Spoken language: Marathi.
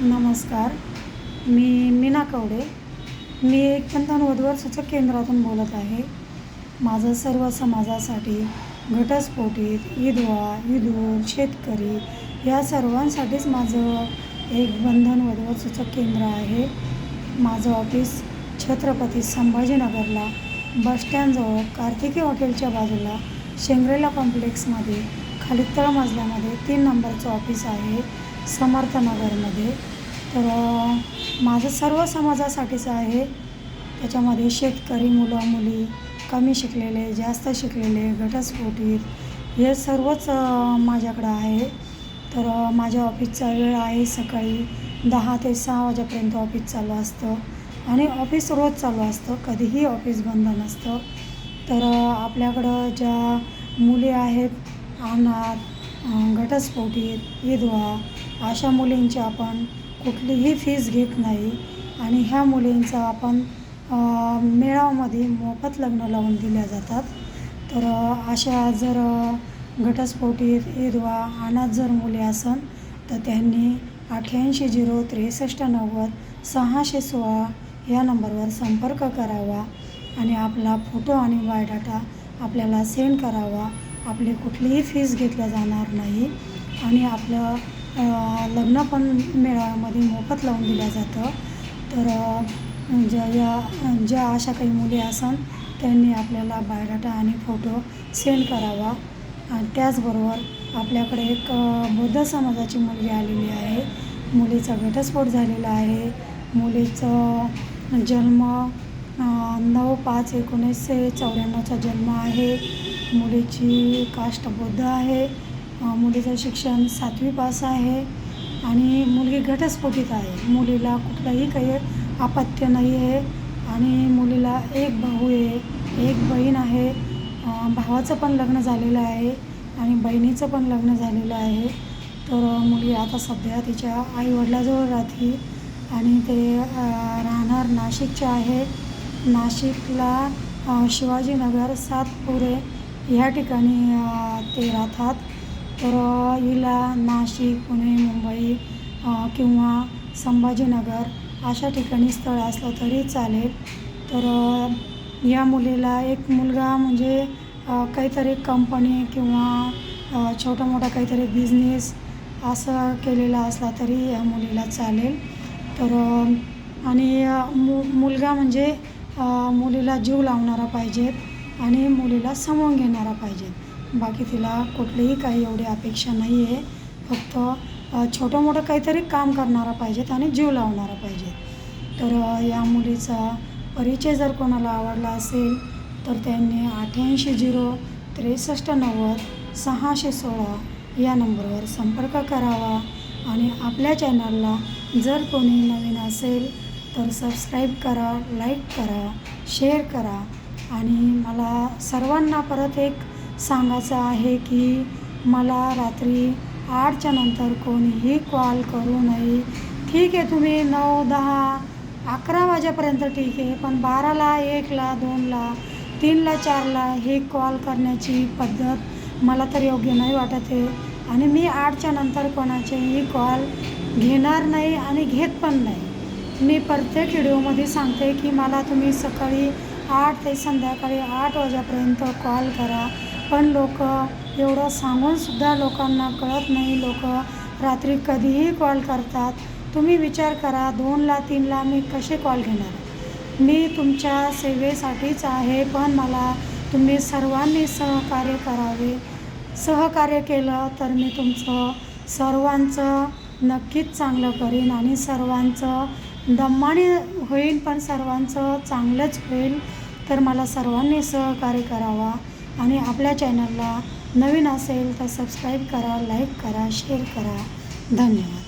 नमस्कार. मी मीना कवडे. मी एक पंधन वधूवर सूचक केंद्रातून बोलत आहे. माझं सर्व समाजासाठी घटस्फोटीत विधवा विधूर शेतकरी या सर्वांसाठीच माझं एक बंधन वधूवर सूचक केंद्र आहे. माझं ऑफिस छत्रपती संभाजीनगरला बसस्टँडजवळ कार्तिकी हॉटेलच्या बाजूला शेंग्रेला कॉम्प्लेक्समध्ये खाली तळमजल्यामध्ये तीन नंबरचं ऑफिस आहे. समर्थनगरमध्ये तर माझं सर्व समाजासाठीचं आहे. त्याच्यामध्ये शेतकरी मुलं मुली कमी शिकलेले जास्त शिकलेले घटस्फोटीत हे सर्वच माझ्याकडं आहे. तर माझ्या ऑफिसचा वेळ आहे सकाळी दहा ते सहा वाजेपर्यंत ऑफिस चालू असतं. आणि ऑफिस रोज चालू असतं कधीही ऑफिस बंद नसतं. तर आपल्याकडं ज्या मुली आहेत अनाथ घटस्फोटीत विधवा अशा मुलींची आपण कुठलीही फीज घेत नाही. आणि ह्या मुलींचा आपण मेळावमध्ये मोफत लग्न लावून दिल्या जातात. तर अशा जर घटस्फोटी घटस्फोटीत अनाथ जर मुली असन तर त्यांनी अठ्ठ्याऐंशी झिरो त्रेसष्ट नव्वद सहाशे सोळा या नंबरवर संपर्क करावा. आणि आपला फोटो आणि बायोडाटा आपल्याला सेंड करावा. आपली कुठलीही फीज घेतल्या जाणार नाही. आणि आपलं लग्न पण मेळाव्यामध्ये मोफत लावून दिलं जातं. तर ज्या या ज्या अशा काही मुली असन त्यांनी आपल्याला बायोडाटा आणि फोटो सेंड करावा. आणि त्याचबरोबर आपल्याकडे एक बौद्ध समाजाची मुलगी आलेली आहे. मुलीचा घटस्फोट झालेला आहे. मुलीचं जन्म नऊ पाच एकोणीसशे चौऱ्याण्णवचा जन्म आहे. मुलीची कास्ट बौद्ध आहे. मुलीचं शिक्षण सातवी पास आहे आणि मुलगी घटस्फोटीत आहे. मुलीला कुठलंही काही अपत्य नाही आहे आणि मुलीला एक भाऊ आहे एक बहीण आहे. भावाचं पण लग्न झालेलं आहे आणि बहिणीचं पण लग्न झालेलं आहे. तर मुली आता सध्या तिच्या आईवडिलाजवळ राहते आणि ते राहणार नाशिकचे आहे. नाशिकला शिवाजीनगर सातपुरे ह्या ठिकाणी ते राहतात. तर हिला नाशिक पुणे मुंबई किंवा संभाजीनगर अशा ठिकाणी स्थळ असलं तरी चालेल. तर या मुलीला एक मुलगा म्हणजे काहीतरी कंपनी किंवा छोटा मोठा काहीतरी बिझनेस असं केलेला असला तरी या मुलीला चालेल. तर आणि मु मुलगा म्हणजे मुलीला जीव लावणारा पाहिजेत आणि मुलीला समोर घेणारा पाहिजेत. बाकी तिला कुठलीही काही एवढी अपेक्षा नाही आहे फक्त छोटं मोठं काहीतरी काम करणारा पाहिजेत आणि जीव लावणारा पाहिजेत तर या मुलीचा परिचय जर कोणाला आवडला असेल तर त्यांनी अठ्ठ्याऐंशी झिरो त्रेसष्ट नव्वद सहाशे सोळा या नंबरवर संपर्क करावा आणि आपल्या चॅनलला जर कोणी नवीन असेल तर सबस्क्राईब करा लाईक करा शेअर करा आणि मला सर्वांना परत एक सांगायचं आहे की मला रात्री आठच्या नंतर कोणीही कॉल करू नये. ठीक आहे तुम्ही नऊ दहा अकरा वाजेपर्यंत ठीक आहे पण बाराला एकला दोनला तीनला चारला हे कॉल करण्याची पद्धत मला तर योग्य नाही वाटत आहे. आणि मी आठच्या नंतर कोणाचेही कॉल घेणार नाही आणि घेत पण नाही. मी प्रत्येक व्हिडिओमध्ये सांगते की मला तुम्ही सकाळी आठ ते संध्याकाळी आठ वाजेपर्यंत कॉल करा. पण लोक एवढं सांगूनसुद्धा लोकांना कळत नाही. लोक रात्री कधीही कॉल करतात. तुम्ही विचार करा दोनला तीनला मी कसे कॉल घेणार? मी तुमच्या सेवेसाठीच आहे पण मला तुम्ही सर्वांनी सहकार्य करावे. सहकार्य केलं तर मी तुमचं सर्वांचं नक्कीच चांगलं करीन आणि सर्वांचं दम्माने होईल पण सर्वांचं चांगलंच होईल. तर मला सर्वांनी सहकार्य करावा. आणि आपल्या चॅनलला नवीन असेल तर सबस्क्राईब करा लाईक करा शेअर करा. धन्यवाद.